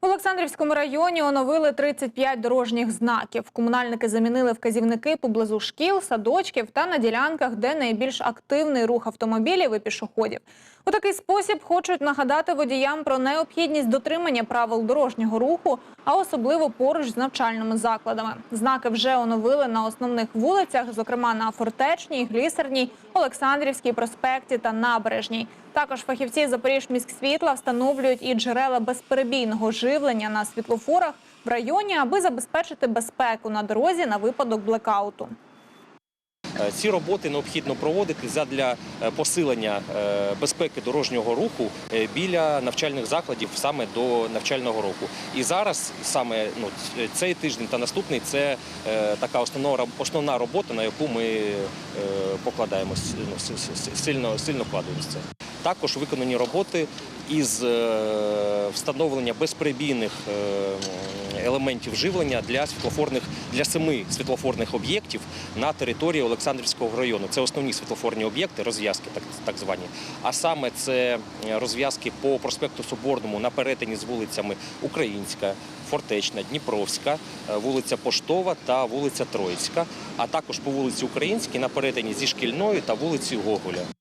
В Олександрівському районі оновили 35 дорожніх знаків. Комунальники замінили вказівники поблизу шкіл, садочків та на ділянках, де найбільш активний рух автомобілів і пішоходів. У такий спосіб хочуть нагадати водіям про необхідність дотримання правил дорожнього руху, а особливо поруч з навчальними закладами. Знаки вже оновили на основних вулицях, зокрема на Фортечній, Глісерній, Олександрівській, проспекті та Набережній. Також фахівці Запоріжміськсвітла встановлюють і джерела безперебійного живлення на світлофорах в районі, аби забезпечити безпеку на дорозі на випадок блекауту. Е, Ці роботи необхідно проводити задля е, посилення е, безпеки дорожнього руху біля навчальних закладів саме до навчального року. І зараз саме ну, цей тиждень та наступний це така основна основна робота, на яку ми покладаємось ну, сильно сильно вкладаємося. Також виконані роботи із е, встановлення безперебійних е, елементів живлення для світлофорних для семи світлофорних об'єктів на території Олександрівського району. Це основні світлофорні об'єкти, розв'язки, так, так звані. А саме це е, розв'язки по проспекту Соборному на перетині з вулицями Українська, Фортечна, Дніпровська, вулиця Поштова та вулиця Троїцька, а також по вулиці Українській на перетині зі шкільною та вулиці Гоголя.